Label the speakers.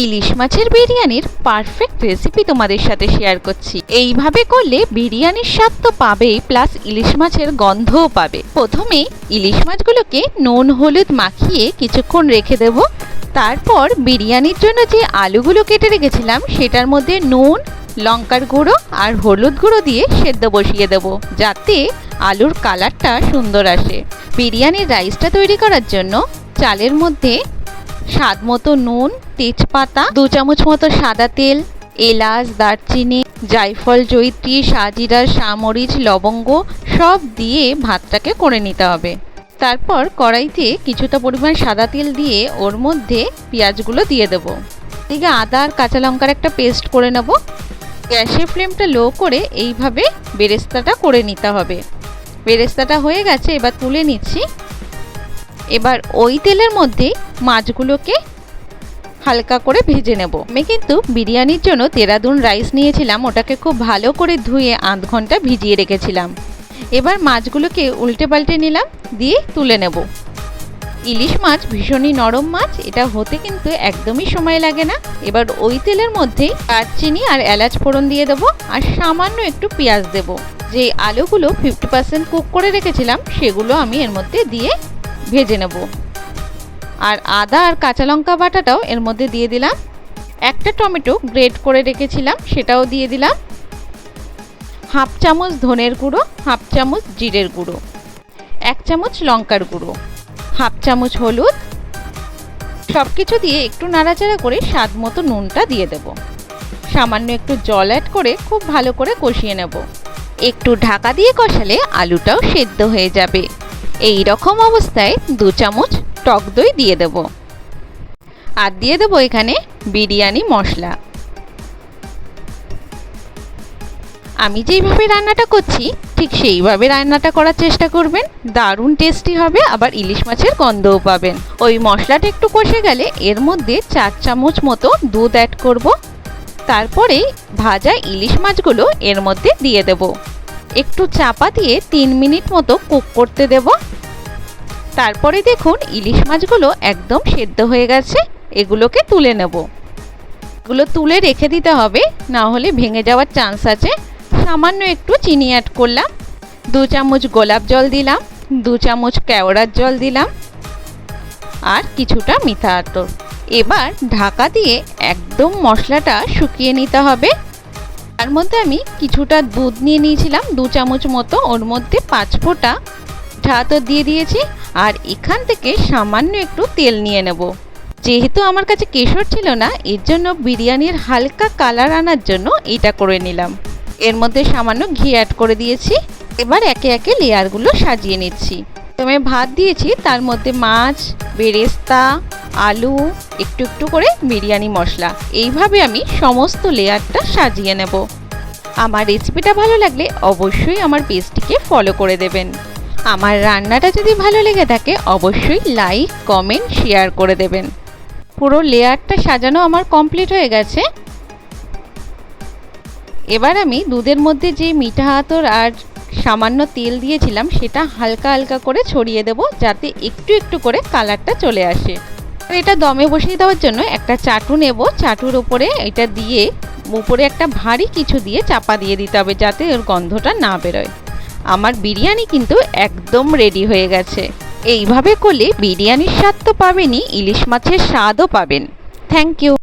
Speaker 1: ইলিশ মাছের বিরিয়ানির perfect recipe তোমাদের সাথে শেয়ার করছি। এইভাবে করলে বিরিয়ানির স্বাদ তো পাবেই প্লাস ইলিশ মাছের গন্ধও পাবে। প্রথমে ইলিশ মাছগুলোকে নুন, হলুদ মাখিয়ে কিছুক্ষণ রেখে দেব। তারপর বিরিয়ানির জন্য যে আলুগুলো কেটে রেখেছিলাম, সেটার মধ্যে নুন, লঙ্কার গুঁড়ো আর হলুদ গুঁড়ো দিয়ে সেদ্ধ বসিয়ে দেব, যাতে আলুর কালারটা সুন্দর আসে। বিরিয়ানির রাইসটা তৈরি করার জন্য চালের মধ্যে স্বাদ মতো নুন, তেজপাতা, দু চামচ মতো সাদা তেল, এলাচ, দারচিনি, জায়ফল, জয়িত্রী, সাজিরা সামরিচ লবঙ্গ সব দিয়ে ভাতটাকে করে নিতে হবে। তারপর কড়াইতে কিছুটা পরিমাণ সাদা তেল দিয়ে ওর মধ্যে পেঁয়াজগুলো দিয়ে দেবো। এদিকে আদা আর কাঁচা লঙ্কার একটা পেস্ট করে নেব। গ্যাসের ফ্লেমটা লো করে এইভাবে বেরেস্তাটা করে নিতে হবে। বেরেস্তাটা হয়ে গেছে, এবার তুলে নিচ্ছি। এবার ওই তেলের মধ্যে মাছগুলোকে হালকা করে ভেজে নেব। আমি কিন্তু বিরিয়ানির জন্য তেরাদুন রাইস নিয়েছিলাম, ওটাকে খুব ভালো করে ধুয়ে আধ ঘণ্টা ভিজিয়ে রেখেছিলাম। এবার মাছগুলোকে উল্টে পাল্টে নিলাম, দিয়ে তুলে নেব। ইলিশ মাছ ভীষণই নরম মাছ, এটা হতে কিন্তু একদমই সময় লাগে না। এবার ওই তেলের মধ্যে দারচিনি আর এলাচ ফোড়ন দিয়ে দেবো, আর সামান্য একটু পেঁয়াজ দেব। যে আলুগুলো ফিফটি পার্সেন্ট কুক করে রেখেছিলাম, সেগুলো আমি এর মধ্যে দিয়ে ভেজে নেব। আর আদা আর কাঁচা লঙ্কা বাটাটাও এর মধ্যে দিয়ে দিলাম। একটা টমেটো গ্রেট করে রেখেছিলাম, সেটাও দিয়ে দিলাম। হাফ চামচ ধনের গুঁড়ো, হাফ চামচ জিরের গুঁড়ো, এক চামচ লঙ্কার গুঁড়ো, হাফ চামচ হলুদ। সব কিছু দিয়ে একটু নাড়াচাড়া করে স্বাদ মতো নুনটা দিয়ে দেব। সামান্য একটু জল অ্যাড করে খুব ভালো করে কষিয়ে নেব। একটু ঢাকা দিয়ে কষালে আলুটাও সেদ্ধ হয়ে যাবে। এই রকম অবস্থায় দু চামচ টক দই দিয়ে দেব। আর দিয়ে দেবো এখানে বিরিয়ানি মশলা। আমি যেইভাবে রান্নাটা করছি, ঠিক সেইভাবে রান্নাটা করার চেষ্টা করবেন। দারুণ টেস্টি হবে, আবার ইলিশ মাছের গন্ধও পাবেন। ওই মশলাটা একটু কষে গেলে এর মধ্যে চার চামচ মতো দুধ অ্যাড করব। তারপরে ভাজা ইলিশ মাছগুলো এর মধ্যে দিয়ে দেব। একটু চাপা দিয়ে তিন মিনিট মতো কুক করতে দেব। তারপরে দেখুন ইলিশ মাছগুলো একদম সেদ্ধ হয়ে গেছে, এগুলোকে তুলে নেব। এগুলো তুলে রেখে দিতে হবে, না হলে ভেঙে যাওয়ার চান্স আছে। সামান্য একটু চিনি অ্যাড করলাম, দু চামচ গোলাপ জল দিলাম, দু চামচ কেওড়ার জল দিলাম, আর কিছুটা মিঠা আতর। এবার ঢাকা দিয়ে একদম মশলাটা শুকিয়ে নিতে হবে। তার মধ্যে আমি কিছুটা দুধ নিয়ে নিয়েছিলাম, দু চামচ মতো, ওর মধ্যে পাঁচ ফোঁটা। আতর দিয়ে দিয়েছি আর এখান থেকে সামান্য একটু তেল নিয়ে নেব। যেহেতু আমার কাছে কেশর ছিল না, এর জন্য বিরিয়ানির হালকা কালার আনার জন্য এটা করে নিলাম। এর মধ্যে সামান্য ঘি অ্যাড করে দিয়েছি। এবার একে একে লেয়ারগুলো সাজিয়ে নিচ্ছি। প্রথমে ভাত দিয়েছি, তার মধ্যে মাছ, বেরেস্তা, আলু, একটু একটু করে বিরিয়ানি মশলা। এইভাবে আমি সমস্ত লেয়ারটা সাজিয়ে নেব। আমার রেসিপিটা ভালো লাগলে অবশ্যই আমার পেজটিকে ফলো করে দেবেন। আমার রান্নাটা যদি ভালো লেগে থাকে, অবশ্যই লাইক কমেন্ট শেয়ার করে দেবেন। পুরো লেয়ারটা সাজানো আমার কমপ্লিট হয়ে গেছে। এবার আমি দুধের মধ্যে যে মিঠা আতর আর সামান্য তেল দিয়েছিলাম, সেটা হালকা হালকা করে ছড়িয়ে দেব, যাতে একটু একটু করে কালারটা চলে আসে। এটা দমে বসিয়ে দেওয়ার জন্য একটা চাটু নেব। চাটুর ওপরে এটা দিয়ে উপরে একটা ভারী কিছু দিয়ে চাপা দিয়ে দিতে হবে, যাতে ওর গন্ধটা না বেরোয়। আমার বিরিয়ানি কিন্তু একদম রেডি হয়ে গেছে। এইভাবে করলে বিরিয়ানির স্বাদ তো পাবেনই, ইলিশ মাছের স্বাদও পাবেন। Thank you